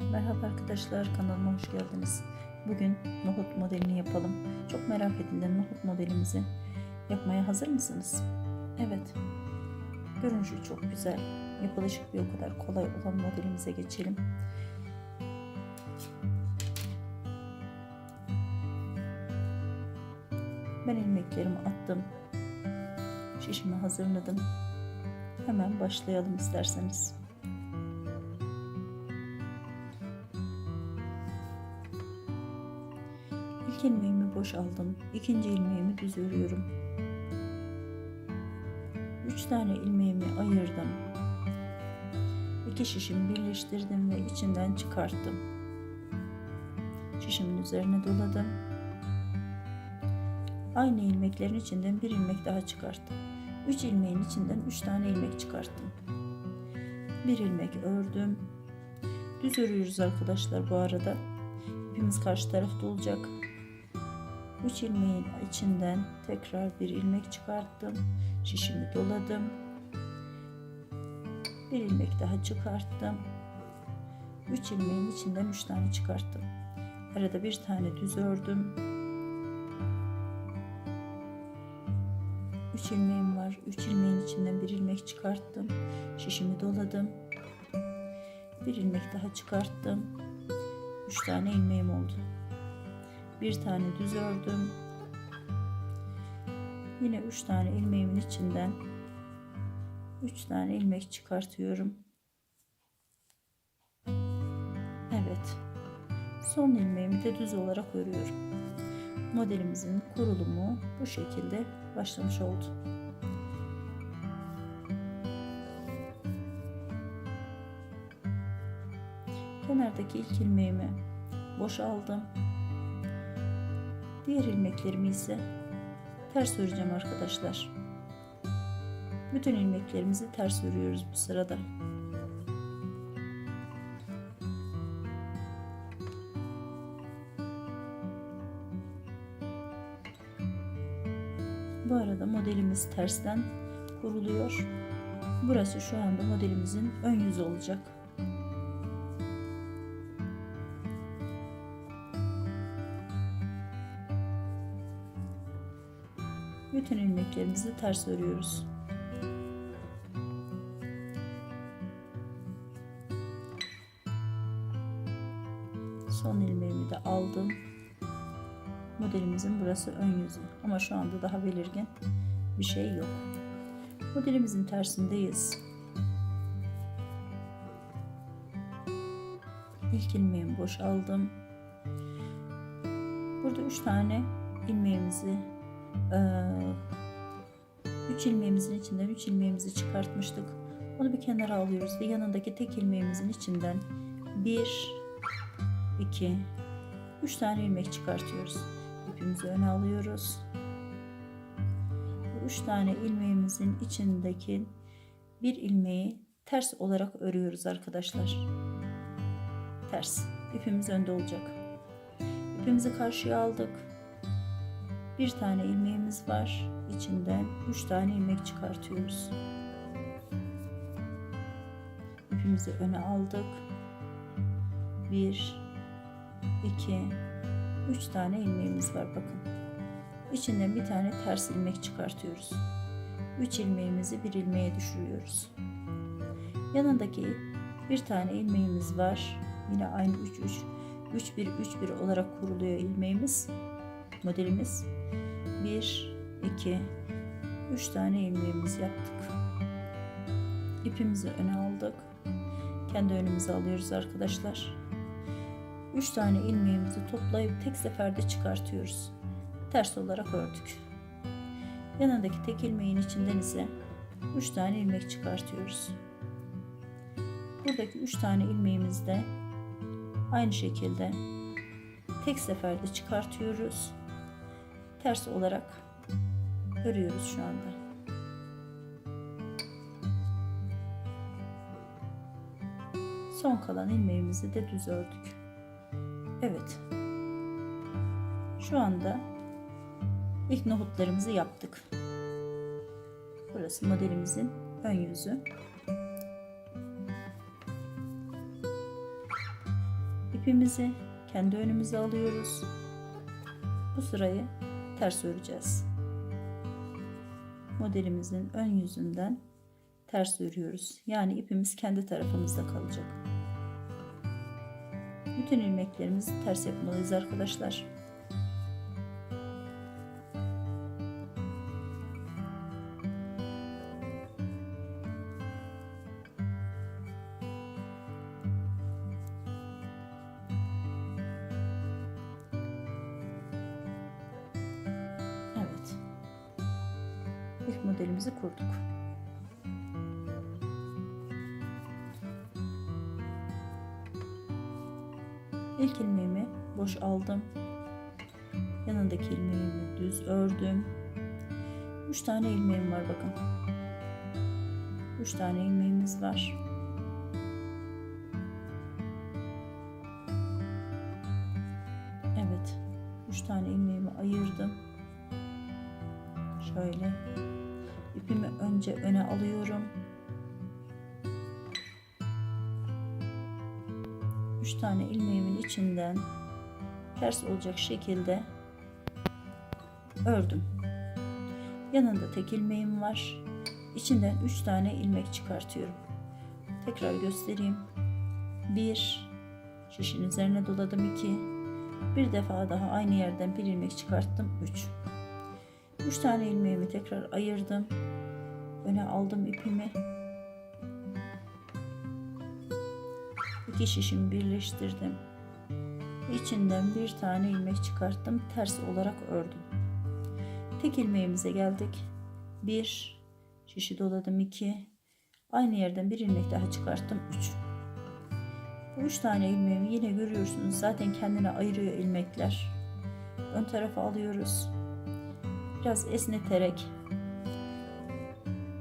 Merhaba arkadaşlar kanalıma hoş geldiniz. Bugün nohut modelini yapalım. Çok merak edilen nohut modelimizi yapmaya hazır mısınız? Evet. Görünüşü çok güzel. Yapılışı bir o kadar kolay olan modelimize geçelim. Ben ilmeklerimi attım. Şişimi hazırladım. Hemen başlayalım isterseniz. İlk ilmeğimi boş aldım. İkinci ilmeğimi düz örüyorum. Üç tane ilmeğimi ayırdım. İki şişimi birleştirdim ve içinden çıkarttım. Şişimin üzerine doladım. Aynı ilmeklerin içinden bir ilmek daha çıkarttım. Üç ilmeğin içinden üç tane ilmek çıkarttım. Bir ilmek ördüm. Düz örüyoruz arkadaşlar bu arada. İpimiz karşı tarafta olacak. 3 ilmeğin içinden tekrar bir ilmek çıkarttım. Şişimi doladım. Bir ilmek daha çıkarttım. 3 ilmeğin içinden 3 tane çıkarttım. Arada bir tane düz ördüm. 3 ilmeğim var. 3 ilmeğin içinden bir ilmek çıkarttım. Şişimi doladım. Bir ilmek daha çıkarttım. 3 tane ilmeğim oldu bir tane düz ördüm. Yine üç tane ilmeğimin içinden üç tane ilmek çıkartıyorum. Evet. Son ilmeğimi de düz olarak örüyorum. Modelimizin kurulumu bu şekilde başlamış oldu. Kenardaki ilk ilmeğimi boş aldım. Diğer ilmeklerimi ise ters öreceğim arkadaşlar. Bütün ilmeklerimizi ters örüyoruz bu sırada. Bu arada modelimiz tersten kuruluyor. Burası şu anda modelimizin ön yüzü olacak. Bütün ilmeklerimizi ters örüyoruz. Son ilmeğimi de aldım. Modelimizin burası ön yüzü ama şu anda daha belirgin bir şey yok. Modelimizin tersindeyiz. İlk ilmeğimi boş aldım. Burada üç tane ilmeğimizi 3 ilmeğimizin içinden 3 ilmeğimizi çıkartmıştık. Onu bir kenara alıyoruz ve yanındaki tek ilmeğimizin içinden 1 2 3 tane ilmek çıkartıyoruz. İpimizi öne alıyoruz. 3 tane ilmeğimizin içindeki bir ilmeği ters olarak örüyoruz arkadaşlar. Ters. İpimiz önde olacak. İpimizi karşıya aldık bir tane ilmeğimiz var. İçinden üç tane ilmek çıkartıyoruz. İpimizi öne aldık. Bir, iki, üç tane ilmeğimiz var bakın. İçinden bir tane ters ilmek çıkartıyoruz. Üç ilmeğimizi bir ilmeğe düşürüyoruz. Yanındaki bir tane ilmeğimiz var. Yine aynı 3 3 3 1 3 1 olarak kuruluyor ilmeğimiz. Modelimiz 1 2 3 tane ilmeğimiz yaptık. İpimizi öne aldık. Kendi önümüze alıyoruz arkadaşlar. 3 tane ilmeğimizi toplayıp tek seferde çıkartıyoruz. Ters olarak ördük. Yanındaki tek ilmeğin içinden ise 3 tane ilmek çıkartıyoruz. Buradaki 3 tane ilmeğimizi de aynı şekilde tek seferde çıkartıyoruz ters olarak örüyoruz şu anda. Son kalan ilmeğimizi de düz ördük. Evet. Şu anda ilk nohutlarımızı yaptık. Burası modelimizin ön yüzü. ipimizi kendi önümüze alıyoruz. Bu sırayı ters öreceğiz. Modelimizin ön yüzünden ters örüyoruz. Yani ipimiz kendi tarafımızda kalacak. Bütün ilmeklerimizi ters yapmalıyız arkadaşlar. Modelimizi kurduk. İlk ilmeğimi boş aldım. Yanındaki ilmeğimi düz ördüm. 3 tane ilmeğim var bakın. 3 tane ilmeğimiz var. Evet. 3 tane ilmeğimi ayırdım. Şöyle ipimi önce öne alıyorum. 3 tane ilmeğimin içinden ters olacak şekilde ördüm. Yanında tek ilmeğim var. İçinden 3 tane ilmek çıkartıyorum. Tekrar göstereyim. 1 şişin üzerine doladım 2 bir defa daha aynı yerden bir ilmek çıkarttım 3 3 tane ilmeğimi tekrar ayırdım öne aldım ipimi. İki şişimi birleştirdim. İçinden bir tane ilmek çıkarttım ters olarak ördüm. Tek ilmeğimize geldik. Bir şişi doladım 2 aynı yerden bir ilmek daha çıkarttım 3 bu üç tane ilmeğimi yine görüyorsunuz. Zaten kendine ayırıyor ilmekler. Ön tarafa alıyoruz. Biraz esneterek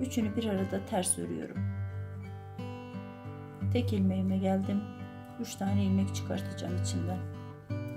üçünü bir arada ters örüyorum. Tek ilmeğime geldim. Üç tane ilmek çıkartacağım içinden.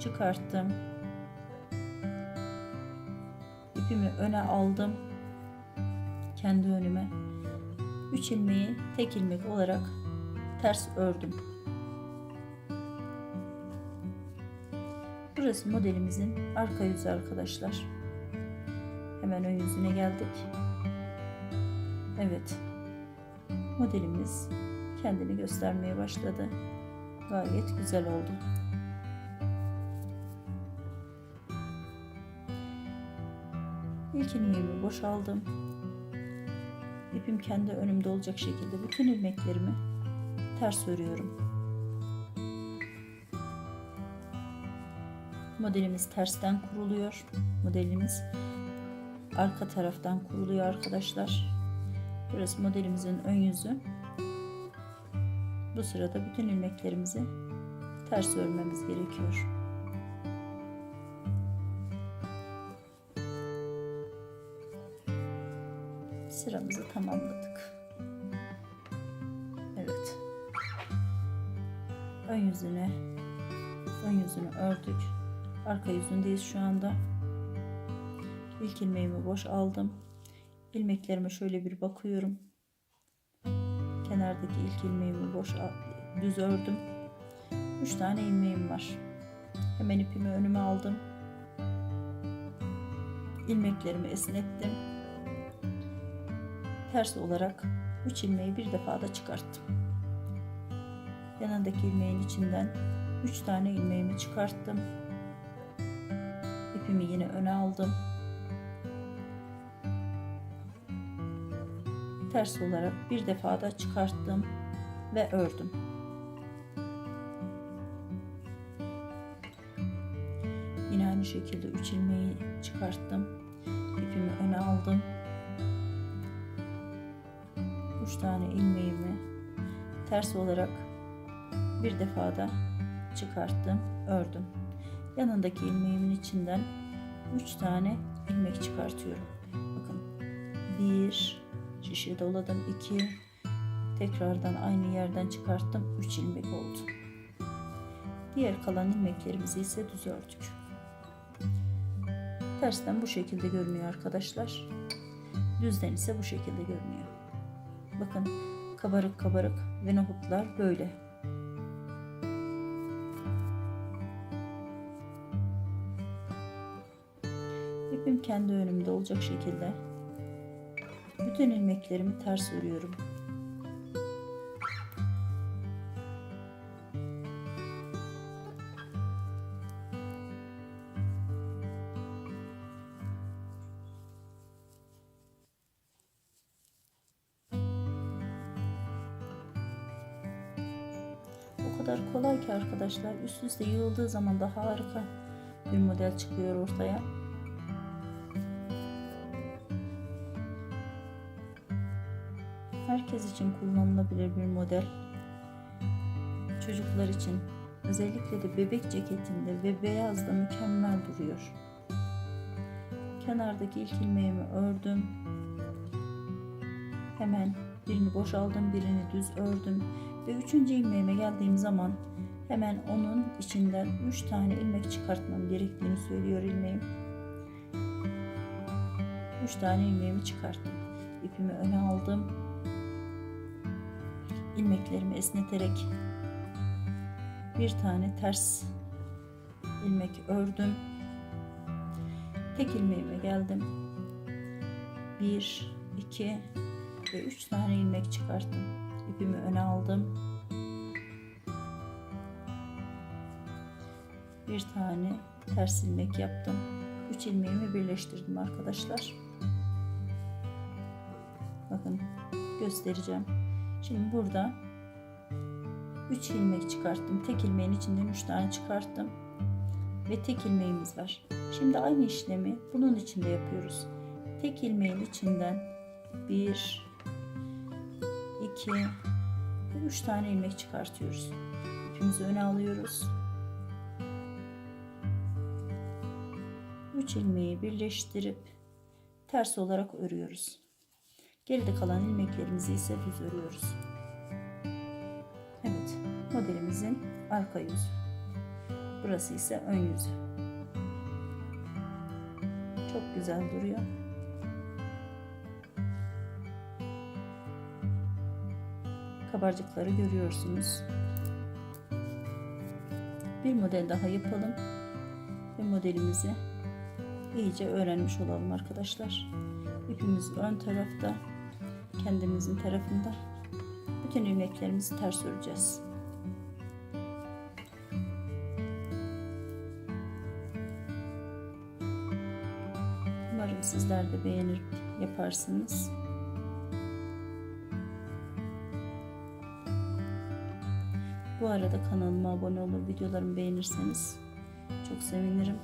Çıkarttım. İpimi öne aldım. Kendi önüme. Üç ilmeği tek ilmek olarak ters ördüm. Burası modelimizin arka yüzü arkadaşlar. Hemen ön yüzüne geldik. Evet. Modelimiz kendini göstermeye başladı. Gayet güzel oldu. İlk ilmeğimi boşaldım. İpim kendi önümde olacak şekilde bütün ilmeklerimi ters örüyorum. Modelimiz tersten kuruluyor. Modelimiz arka taraftan kuruluyor arkadaşlar. Burası modelimizin ön yüzü. Bu sırada bütün ilmeklerimizi ters örmemiz gerekiyor. Sıramızı tamamladık. Evet. Ön yüzüne ön yüzünü ördük. Arka yüzündeyiz şu anda. İlk ilmeğimi boş aldım. İlmeklerime şöyle bir bakıyorum. Kenardaki ilk ilmeğimi boş düz ördüm. 3 tane ilmeğim var. Hemen ipimi önüme aldım. İlmeklerimi esnettim. Ters olarak 3 ilmeği bir defa da çıkarttım. Yanındaki ilmeğin içinden 3 tane ilmeğimi çıkarttım. İpimi yine öne aldım. Ters olarak bir defa da çıkarttım ve ördüm. Yine aynı şekilde 3 ilmeği çıkarttım. İpimi öne aldım. 3 tane ilmeğimi ters olarak bir defa da çıkarttım, ördüm. Yanındaki ilmeğimin içinden 3 tane ilmek çıkartıyorum. Bakın 1 şişe doladım 2 tekrardan aynı yerden çıkarttım. 3 ilmek oldu? Diğer kalan ilmeklerimizi ise düz ördük tersten bu şekilde görünüyor arkadaşlar. Düzden ise bu şekilde görünüyor. Bakın kabarık kabarık ve nohutlar böyle. İpim kendi önümde olacak şekilde bütün ilmeklerimi ters örüyorum. O kadar kolay ki arkadaşlar üst üste yığıldığı zaman da harika bir model çıkıyor ortaya. Herkes için kullanılabilir bir model. Çocuklar için özellikle de bebek ceketinde ve beyazda mükemmel duruyor. Kenardaki ilk ilmeğimi ördüm. Hemen birini boşaldım, birini düz ördüm ve üçüncü ilmeğime geldiğim zaman hemen onun içinden üç tane ilmek çıkartmam gerektiğini söylüyor ilmeğim. Üç tane ilmeğimi çıkarttım. İpimi öne aldım. İlmeklerimi esneterek bir tane ters ilmek ördüm. Tek ilmeğime geldim. Bir, iki ve üç tane ilmek çıkarttım. İpimi öne aldım. Bir tane ters ilmek yaptım. Üç ilmeğimi birleştirdim arkadaşlar. Bakın göstereceğim. Şimdi burada 3 ilmek çıkarttım. Tek ilmeğin içinden 3 tane çıkarttım. Ve tek ilmeğimiz var. Şimdi aynı işlemi bunun içinde yapıyoruz. Tek ilmeğin içinden 1 2 ve 3 tane ilmek çıkartıyoruz. İpimizi öne alıyoruz. 3 ilmeği birleştirip ters olarak örüyoruz. Geride kalan ilmeklerimizi ise düz örüyoruz. Evet, modelimizin arka yüzü. Burası ise ön yüzü. Çok güzel duruyor. Kabarcıkları görüyorsunuz. Bir model daha yapalım ve modelimizi iyice öğrenmiş olalım arkadaşlar. İpimiz ön tarafta, kendimizin tarafında. Bütün ilmeklerimizi ters öreceğiz. Umarım sizler de beğenir yaparsınız. Bu arada kanalıma abone olur, videolarımı beğenirseniz çok sevinirim.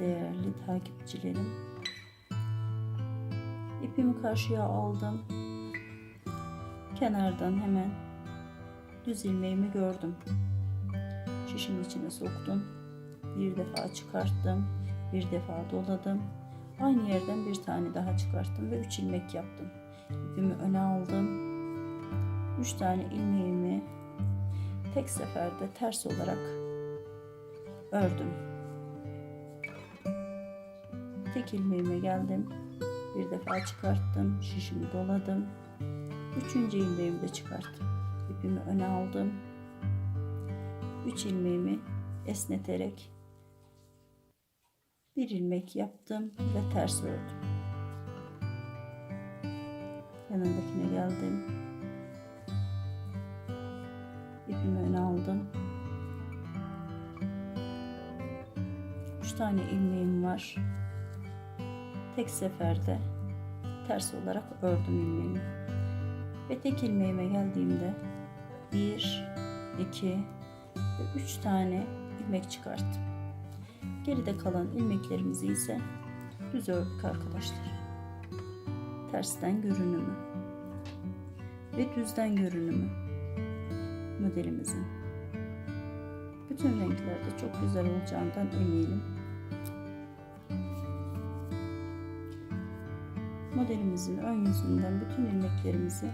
Değerli takipçilerim. İpimi karşıya aldım. Kenardan hemen düz ilmeğimi gördüm. Şişin içine soktum. Bir defa çıkarttım. Bir defa doladım. Aynı yerden bir tane daha çıkarttım ve üç ilmek yaptım. İpimi öne aldım. Üç tane ilmeğimi tek seferde ters olarak ördüm. Tek ilmeğime geldim. Bir defa çıkarttım. Şişimi doladım. Üçüncü ilmeğimi de çıkarttım. İpimi öne aldım. Üç ilmeğimi esneterek bir ilmek yaptım ve ters ördüm. Yanındakine geldim. İpimi öne aldım. Üç tane ilmeğim var. Tek seferde ters olarak ördüm ilmeğimi. Ve tek ilmeğime geldiğimde bir, iki ve üç tane ilmek çıkarttım. Geride kalan ilmeklerimizi ise düz ördük arkadaşlar. Tersten görünümü ve düzden görünümü modelimizin. Bütün renklerde çok güzel olacağından eminim. Modelimizin ön yüzünden bütün ilmeklerimizi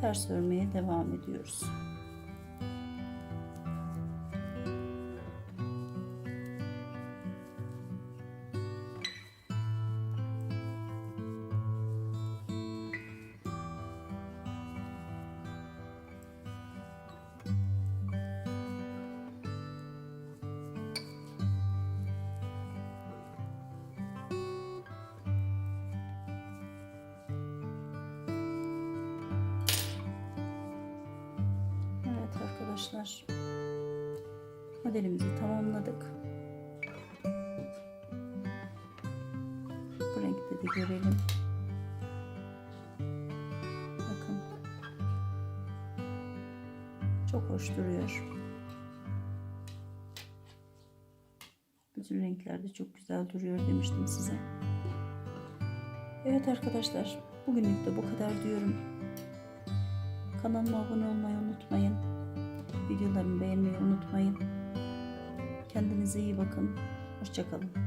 ters örmeye devam ediyoruz. Arkadaşlar. Modelimizi tamamladık. Bu renkte de görelim. Bakın. Çok hoş duruyor. Bütün renklerde çok güzel duruyor demiştim size. Evet arkadaşlar, bugünlük de bu kadar diyorum. Kanalıma abone olmayı unutmayın. Videolarımı beğenmeyi unutmayın. Kendinize iyi bakın. Hoşçakalın.